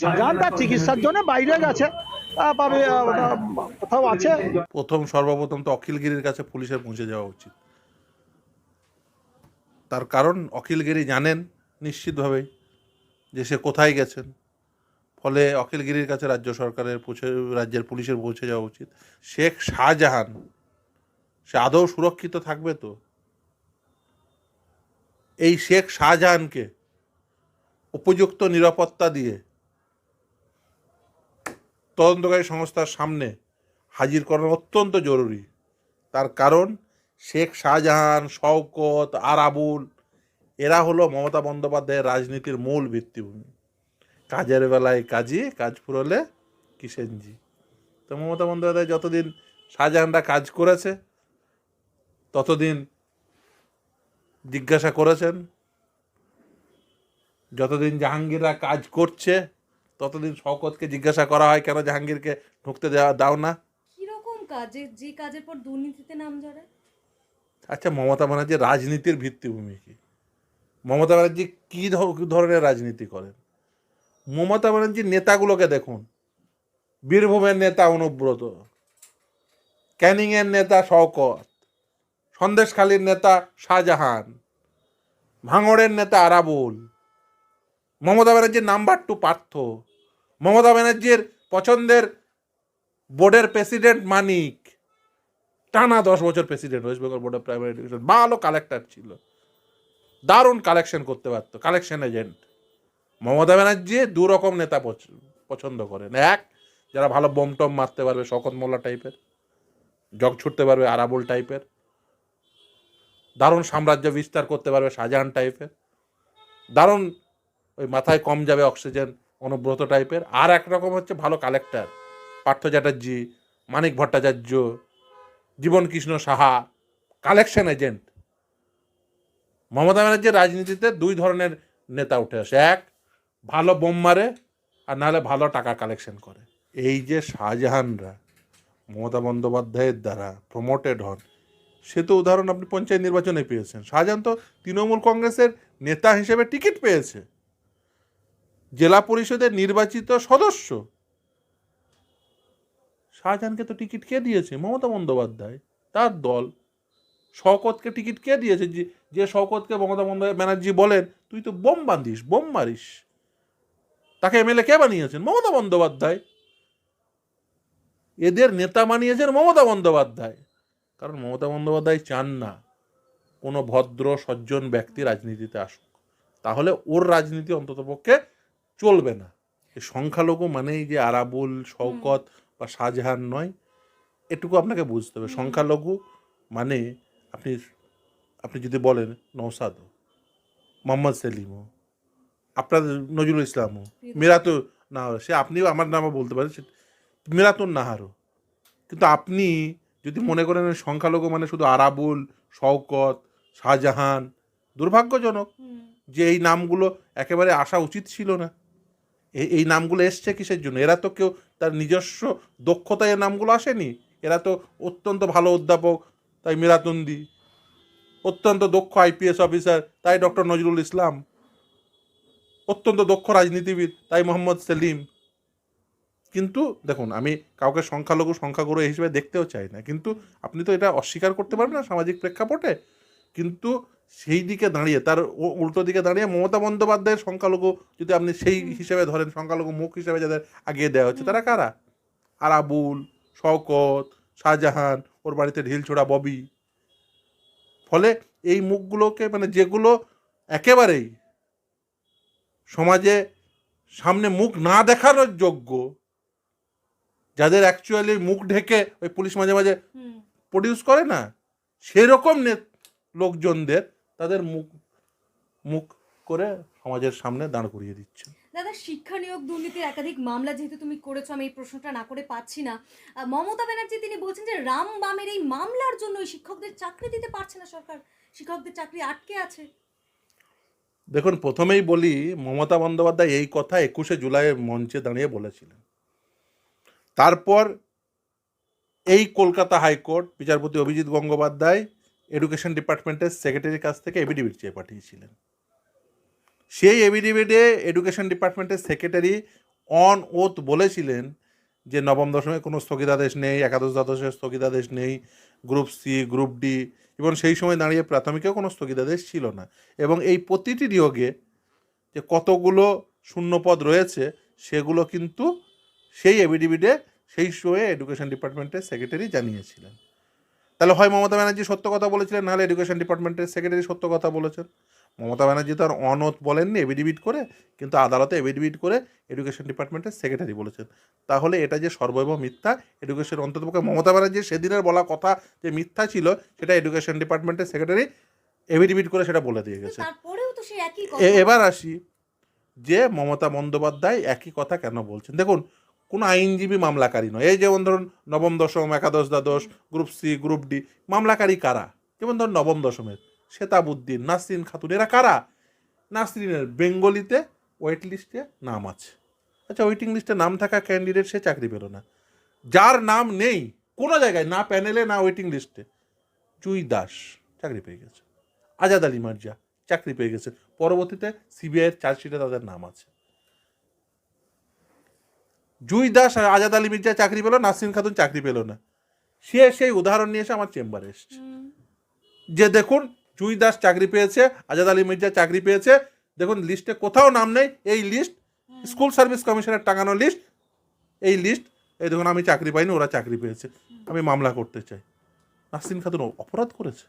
তার প্রথম সর্বপ্রথম তো অখিলগিরির কাছে পুলিশের পৌঁছে যাওয়া উচিত। তার কারণ অখিলগিরি জানেন নিশ্চিতভাবেই যে সে কোথায় গেছেন। ফলে অখিলগিরির কাছে রাজ্য সরকারের পৌঁছে, রাজ্যের পুলিশের পৌঁছে যাওয়া উচিত। শেখ শাহজাহান, সে আদৌ সুরক্ষিত থাকবে তো? এই শেখ শাহজাহানকে উপযুক্ত নিরাপত্তা দিয়ে তদন্তকারী সংস্থার সামনে হাজির করানো অত্যন্ত জরুরি। তার কারণ, শেখ শাহজাহান, শওকত, আরাবুল, এরা হলো মমতা বন্দ্যোপাধ্যায়ের রাজনীতির মূল ভিত্তিভূমি। কাজের বেলায় কাজী, কাজ ফুরলে কিষেনজি তো মমতা বন্দ্যোপাধ্যায় যতদিন শাহজাহানরা কাজ করেছে, ততদিন জিজ্ঞাসা করেছেন, যতদিন জাহাঙ্গীররা কাজ করছে ততদিন শওকতকে জিজ্ঞাসা করা হয় কেন জাহাঙ্গীরকে ঢুকতে দেওয়া দাও না? কীরকম কাজে? যে কাজের পর দুর্নীতিতে নাম জড়ায়? আচ্ছা মমতা ব্যানার্জির রাজনীতির ভিত্তিভূমি কি? মমতা ব্যানার্জি কী ধরনের রাজনীতি করেন? মমতা ব্যানার্জির নেতাগুলোকে দেখুন। বীরভূমের নেতা অনুব্রত ক্যানিংয়ের নেতা শওকত সন্দেশখালীর নেতা শাহজাহান ভাঙড়ের নেতা আরাবুল। মমতা ব্যানার্জির নাম্বার টু পার্থ। মমতা ব্যানার্জির পছন্দের বোর্ডের প্রেসিডেন্ট মানিক। টানা দশ বছর president, west Bengal board of primary education. ভালো কালেক্টর ছিল। দারুণ কালেকশন করতে পারতো, কালেকশন এজেন্ট। মমতা ব্যানার্জি দু রকম নেতা পছ- পছন্দ করেন। এক, যারা ভালো বোম টম মারতে পারবে শকত টাইপের। জগ ছুটতে পারবে, আরাবুল টাইপের। দারুণ সাম্রাজ্য বিস্তার করতে পারবে, শাহজাহান টাইপের। দারুণ ওই মাথায় কম যাবে অক্সিজেন। অনুব্রত টাইপের আর এক রকম হচ্ছে ভালো collector Partha Chatterjee, Manik Bhattacharya, Jiban Krishna Saha collection agent Mamata ব্যানার্জির রাজনীতিতে দুই ধরনের নেতা উঠে আসে। এক, ভালো বোম মারে, আর নাহলে ভালো টাকা কালেকশন করে। এই যে শাহজাহানরা মমতা বন্দ্যোপাধ্যায়ের দ্বারা প্রমোটেড হন, সে তো উদাহরণ আপনি পঞ্চায়েত নির্বাচনে পেয়েছেন। শাহজাহান তো তৃণমূল কংগ্রেসের নেতা হিসেবে টিকিট পেয়েছে। জেলা পরিষদের নির্বাচিত সদস্য। শাহজাহানকে তো টিকিট কে দিয়েছে? মমতা বন্দ্যোপাধ্যায়। তার দল। শওকতকে টিকিট কে দিয়েছে? যে যে শওকতকে মমতা বন্দ্যোপাধ্যায়, ব্যানার্জি বলেন, তুই তো বোম বাঁধিস, বোম মারিস। তাকে এমএলএ কে বানিয়েছেন? মমতা বন্দ্যোপাধ্যায়। এদের নেতা বানিয়েছেন মমতা বন্দ্যোপাধ্যায়। কারণ মমতা বন্দ্যোপাধ্যায় চান না কোনো ভদ্র, সজ্জন ব্যক্তি রাজনীতিতে আসুক। তাহলে ওর রাজনীতি অন্ততপক্ষে চলবে না। সংখ্যালঘু মানেই যে আরাবুল শওকত বা শাহজাহান নয় এটুকু আপনাকে বুঝতে হবে। সংখ্যালঘু মানে আপনি আপনি যদি বলেন নৌসাদও মোহাম্মদ সেলিমও আপনার নজরুল ইসলামও মিরাতুর নাহার সে আপনিও আমার নামও বলতে পারেন সে মিরাতুন নাহারও। কিন্তু আপনি যদি মনে করেন সংখ্যালঘু মানে শুধু আরাবুল শওকত শাহজাহান দুর্ভাগ্যজনক যে এই নামগুলো একেবারে আসা উচিত ছিল না। এই নামগুলো এসছে কিসের জন্য? এরা তো কেউ তার নিজস্ব দক্ষতায় নামগুলো আসেনি। এরা তো অত্যন্ত ভালো অধ্যাপক, তাই মিরাতুন্দি অত্যন্ত দক্ষ আইপিএস অফিসার, তাই ডক্টর নজরুল ইসলাম, অত্যন্ত দক্ষ রাজনীতিবিদ, তাই মোহাম্মদ সেলিম। কিন্তু দেখুন, আমি কাউকে সংখ্যালঘু, সংখ্যাগুরু হিসেবে দেখতেও চাই না। কিন্তু আপনি তো এটা অস্বীকার করতে পারবেন না সামাজিক প্রেক্ষাপটে। কিন্তু সেই দিকে দাঁড়িয়ে তার উল্টো দিকে দাঁড়িয়ে মমতা বন্দ্যোপাধ্যায়ের সংখ্যালঘু যদি আপনি সেই হিসেবে ধরেন সংখ্যালঘু মুখ হিসেবে যাদের আগিয়ে দেওয়া হচ্ছে তারা কারা? আরাবুল শওকত শাহজাহান ওর বাড়িতে ঢিলছোড়া ববি। ফলে এই মুখগুলোকে মানে যেগুলো একেবারেই সমাজে সামনে মুখ না দেখানোর যোগ্য যাদের অ্যাকচুয়ালি মুখ ঢেকে ওই পুলিশ মাঝে মাঝে। প্রডিউস করে না সেরকম নে- লোকজনদের তাদের মুখ মুখ করে সমাজের সামনে দাঁড় করিয়ে দিচ্ছে। দাদা শিক্ষা নিয়োগ দুর্নীতির একাধিক মামলা যেহেতু তুমি করেছ আমি এই প্রশ্নটা না করে পাচ্ছি না। মমতা ব্যানার্জি তিনি বলছেন যে রাম বামের এই মামলার জন্য শিক্ষকদের চাকরি দিতে পারছে না সরকার। শিক্ষকদের চাকরি আটকে আছে। দেখুন প্রথমেই বলি মমতা বন্দ্যোপাধ্যায় এই কথা একুশে জুলাইয়ের মঞ্চে দাঁড়িয়ে বলেছিলেন। তারপর এই কলকাতা হাইকোর্ট বিচারপতি অভিজিৎ গঙ্গোপাধ্যায় এডুকেশন ডিপার্টমেন্টের সেক্রেটারির কাছ থেকে এভিডেভিট চেয়ে পাঠিয়েছিলেন। সেই এভিডেভিটে এডুকেশন ডিপার্টমেন্টের সেক্রেটারি অন ওথ বলেছিলেন যে নবম দশমে কোনো স্থগিতাদেশ নেই, একাদশ দ্বাদশের স্থগিতাদেশ নেই গ্রুপ সি গ্রুপ ডি এবং সেই সময় দাঁড়িয়ে প্রাথমিকেও কোনো স্থগিতাদেশ ছিল না। এবং এই প্রতিটি নিয়োগে যে কতগুলো শূন্যপদ রয়েছে, সেগুলো কিন্তু সেই এভিডিভিডে সেই সময়ে এডুকেশন ডিপার্টমেন্টের সেক্রেটারি জানিয়েছিলেন। তাহলে হয় মমতা ব্যানার্জি সত্য কথা বলেছিলেন নাহলে এডুকেশন ডিপার্টমেন্টের সেক্রেটারি সত্য কথা বলেছেন। মমতা ব্যানার্জি তো আর অনথ বলেননি এভিডিভিট করে কিন্তু আদালতে এভিডিভিট করে এডুকেশন ডিপার্টমেন্টের সেক্রেটারি বলেছেন। তাহলে এটা যে সর্বৈব মিথ্যা এডুকেশন অন্ততপক্ষে মমতা ব্যানার্জির সেদিনের বলা কথা যে মিথ্যা ছিল সেটা এডুকেশন ডিপার্টমেন্টের সেক্রেটারি এভিডিভিট করে সেটা বলে দিয়ে গেছে। এবার আসি যে মমতা বন্দ্যোপাধ্যায় একই কথা কেন বলছেন? দেখুন কোনো আইনজীবী মামলাকারী নয়। এই যেমন ধরুন নবম দশম, একাদশ দ্বাদশ, গ্রুপ সি, গ্রুপ ডি, মামলাকারী কারা? যেমন ধরুন নবম দশমের শেতাবুদ্দিন নাসরিন খাতুন, এরা কারা? নাসরিনের বেঙ্গলিতে ওয়েট লিস্টে নাম আছে। আচ্ছা ওয়েটিং লিস্টে নাম থাকা ক্যান্ডিডেট সে চাকরি পেল না। যার নাম নেই, কোনো জায়গায়, না প্যানেলে না ওয়েটিং লিস্টে চুই দাস চাকরি পেয়ে গেছে। আজাদ আলী মার্জা চাকরি পেয়ে গেছে। পরবর্তীতে সিবিআইয়ের চার্জশিটে তাদের নাম আছে। জুই দাস আর আজাদ আলী মির্জা চাকরি পেল, নাসরিন খাতুন চাকরি পেল না। সে সেই উদাহরণ নিয়ে এসে আমার চেম্বারে এসছে। যে দেখুন, জুই দাস চাকরি পেয়েছে, আজাদ আলী মির্জা চাকরি পেয়েছে। দেখুন, লিস্টে কোথাও নাম নেই, এই লিস্ট, স্কুল সার্ভিস কমিশনের টাঙানো লিস্ট, এই লিস্ট, এই দেখুন, আমি চাকরি পাইনি, ওরা চাকরি পেয়েছে, আমি মামলা করতে চাই। নাসরিন খাতুন অপরাধ করেছে।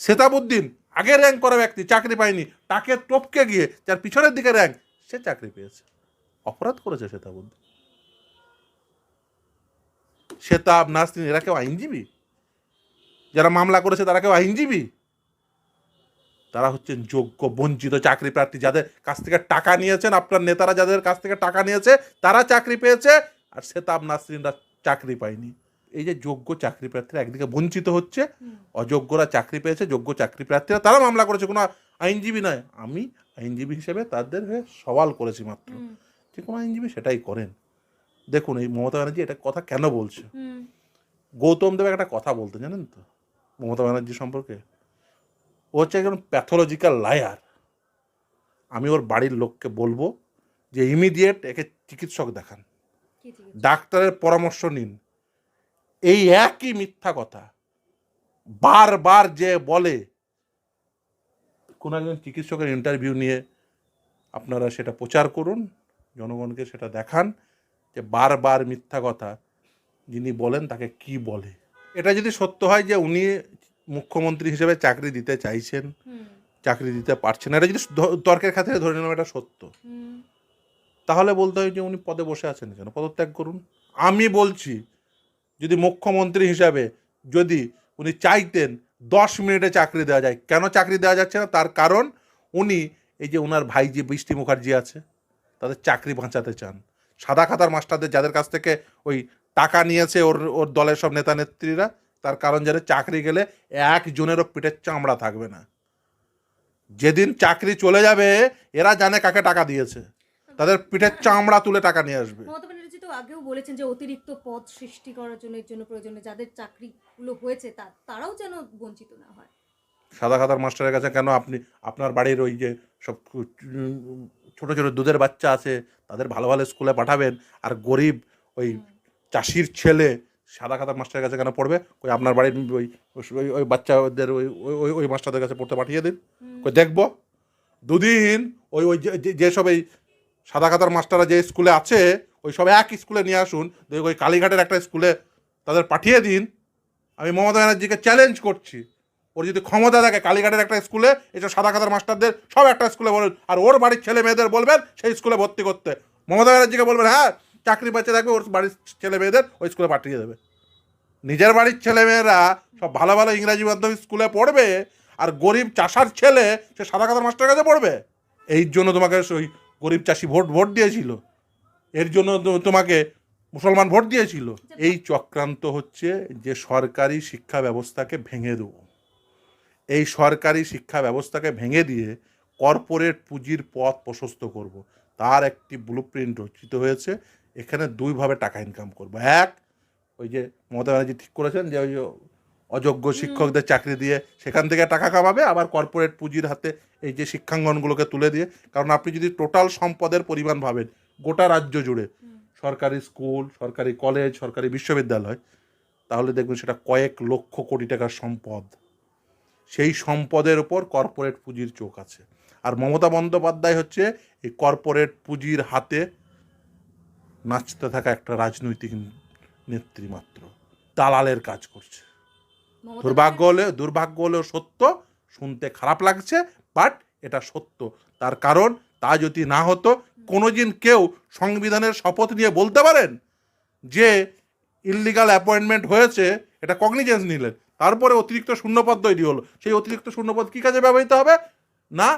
সেতাবুদ্দিন, আগে র্যাঙ্ক করা ব্যক্তি, চাকরি পায়নি, তাকে টপকে গিয়ে, যার পিছনের দিকে র্যাঙ্ক সে চাকরি পেয়েছে। অপরাধ করেছে সেতাবুদ্দিন সেতাব নাসরিন এরা কেউ আইনজীবী? যারা মামলা করেছে তারা কেউ আইনজীবী? তারা হচ্ছেন যোগ্য বঞ্চিত চাকরি প্রার্থী যাদের কাছ থেকে টাকা নিয়েছেন আপনার নেতারা যাদের কাছ থেকে টাকা নিয়েছে তারা চাকরি পেয়েছে আর সেতাব নাসরিনরা চাকরি পায়নি। এই যে যোগ্য চাকরি প্রার্থীরা একদিকে বঞ্চিত হচ্ছে অযোগ্যরা চাকরি পেয়েছে যোগ্য চাকরি প্রার্থীরা তারা মামলা করেছে কোনো আইনজীবী নয়। আমি আইনজীবী হিসেবে তাদের হয়ে সওয়াল করেছি মাত্র। যে কোনো আইনজীবী সেটাই করেন। দেখুন এই মমতা ব্যানার্জি এটা কথা কেন বলছে? গৌতম দেব একটা কথা বলতে জানেন তো মমতা ব্যানার্জি সম্পর্কে। ও হচ্ছে একজন প্যাথোলজিক্যাল লায়ার আমি ওর বাড়ির লোককে বলব যে ইমিডিয়েট একে চিকিৎসক দেখান? ডাক্তারের পরামর্শ নিন। এই একই মিথ্যা কথা বারবার যে বলে কোনো একজন চিকিৎসকের ইন্টারভিউ নিয়ে আপনারা সেটা প্রচার করুন। জনগণকে সেটা দেখান যে বারবার মিথ্যা কথা যিনি বলেন তাকে কি বলে। এটা যদি সত্য হয় যে উনি মুখ্যমন্ত্রী হিসেবে চাকরি দিতে চাইছেন চাকরি দিতে পারছেন এটা যদি তর্কের খাতিরে ধরে নিলাম এটা সত্য। তাহলে বলতে হয় যে উনি পদে বসে আছেন কেন? পদত্যাগ করুন। আমি বলছি যদি মুখ্যমন্ত্রী হিসাবে যদি উনি চাইতেন দশ মিনিটে চাকরি দেওয়া যায় কেন চাকরি দেওয়া যাচ্ছে না? তার কারণ উনি এই যে ওনার ভাই যে বৃষ্টি মুখার্জি আছে তাদের চাকরি বাঁচাতে চান। সাদা খাতার মাস্টারদের যাদের কাছ থেকে ওই টাকা নিয়েছে ওর ওর দলের সব নেতা নেত্রীরা তার কারণ যারা চাকরি গেলে একজনেরও পিঠের চামড়া থাকবে না। যেদিন চাকরি চলে যাবে এরা জানে কাকে টাকা দিয়েছে। তাদের পিঠের চামড়া তুলে টাকা নিয়ে আসবে। মমতা ব্যানার্জি তো আগেও বলেছেন যে অতিরিক্ত পদ সৃষ্টি করার জন্য এর জন্য প্রয়োজনে যাদের চাকরিগুলো হয়েছে তারাও যেন বঞ্চিত না হয়। সাদা খাতার মাস্টারের কাছে কেন আপনি আপনার বাড়ির ওই যে সব ছোট ছোট দুধের বাচ্চা আছে তাদের ভালো ভালো স্কুলে পাঠাবেন। আর গরিব ওই চাষির ছেলে সাদা খাতার মাস্টারের কাছে কেন পড়বে? ওই আপনার বাড়ির ওই ওই- ওই বাচ্চাদের ওই ওই- ওই মাস্টারদের কাছে পড়তে পাঠিয়ে দিন। ওই দেখব। দুদিন ওই ওই যেসব এই সাদা খাতার মাস্টাররা যে স্কুলে আছে ওই সব এক স্কুলে নিয়ে আসুন। ওই কালীঘাটের একটা স্কুলে তাদের পাঠিয়ে দিন। আমি মমতা ব্যানার্জিকে চ্যালেঞ্জ করছি। ওর যদি ক্ষমতা থাকে কালীঘাটের একটা স্কুলে এসব সাদা খাতার মাস্টারদের সব একটা স্কুলে বলুন। আর ওর বাড়ির ছেলে মেয়েদের বলবেন সেই স্কুলে ভর্তি করতে। মমতা ব্যানার্জিকে বলবেন হ্যাঁ চাকরি পাচ্ছে থাকবে ওর বাড়ির ছেলে মেয়েদের ওই স্কুলে পাঠিয়ে দেবে। নিজের বাড়ির ছেলে মেয়েরা সব ভালো ভালো ইংরাজি মাধ্যমিক স্কুলে পড়বে আর গরিব চাষার ছেলে সে সাদা খাতার মাস্টারের কাছে পড়বে। এই জন্য তোমাকে ওই গরিব চাষি ভোট ভোট দিয়েছিল। এর জন্য তোমাকে মুসলমান ভোট দিয়েছিল। এই চক্রান্ত হচ্ছে যে সরকারি শিক্ষা ব্যবস্থাকে ভেঙে দেবো। এই সরকারি শিক্ষা ব্যবস্থাকে ভেঙে দিয়ে কর্পোরেট পুঁজির পথ প্রশস্ত করব। তার একটি ব্লু প্রিন্ট রচিত হয়েছে। এখানে দুইভাবে টাকা ইনকাম করব। এক ওই যে মমতা ব্যানার্জি ঠিক করেছেন যে ওই যে অযোগ্য শিক্ষকদের চাকরি দিয়ে সেখান থেকে টাকা কামাবে আবার কর্পোরেট পুঁজির হাতে এই যে শিক্ষাঙ্গনগুলোকে তুলে দিয়ে। কারণ আপনি যদি টোটাল সম্পদের পরিমাণ ভাবেন গোটা রাজ্য জুড়ে সরকারি স্কুল সরকারি কলেজ সরকারি বিশ্ববিদ্যালয় তাহলে দেখবেন সেটা কয়েক লক্ষ কোটি টাকার সম্পদ। সেই সম্পদের ওপর কর্পোরেট পুঁজির চোখ আছে। আর মমতা বন্দ্যোপাধ্যায় হচ্ছে এই কর্পোরেট পুঁজির হাতে নাচতে থাকা একটা রাজনৈতিক নেত্রী মাত্র। দালালের কাজ করছে। দুর্ভাগ্য হলে দুর্ভাগ্য হলেও সত্য শুনতে খারাপ লাগছে বাট এটা সত্য। তার কারণ তা যদি না হতো কোনোদিন কেউ সংবিধানের শপথ নিয়ে বলতে পারেন যে ইললিগাল অ্যাপয়েন্টমেন্ট হয়েছে এটা কগনিজেন্স নিলেন। তারপরে অতিরিক্ত শূন্যপদ তৈরি হলো। সেই অতিরিক্ত শূন্যপদ কী কাজে ব্যবহৃত হবে? না,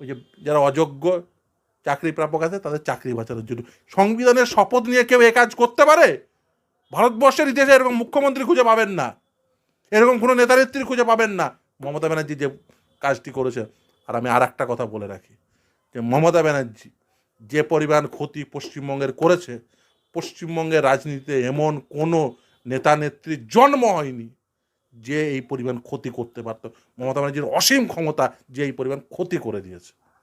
ওই যে যারা অযোগ্য চাকরি প্রাপক আছে, তাদের চাকরি বাঁচানোর জন্য। সংবিধানের শপথ নিয়ে কেউ এ কাজ করতে পারে? ভারতবর্ষের ইতিহাসে এরকম মুখ্যমন্ত্রী খুঁজে পাবেন না। এরকম কোনো নেতানেত্রী খুঁজে পাবেন না। মমতা ব্যানার্জি যে কাজটি করেছে, আর আমি আর একটা কথা বলে রাখি, যে মমতা ব্যানার্জি যে পরিমাণ ক্ষতি পশ্চিমবঙ্গের করেছে, পশ্চিমবঙ্গের রাজনীতিতে এমন কোনো নেতা নেত্রীর জন্ম হয়নি। যে এই পরিমাণ ক্ষতি করতে পারত। মমতা ব্যানার্জির অসীম ক্ষমতা যে এই পরিমাণ ক্ষতি করে দিয়েছে।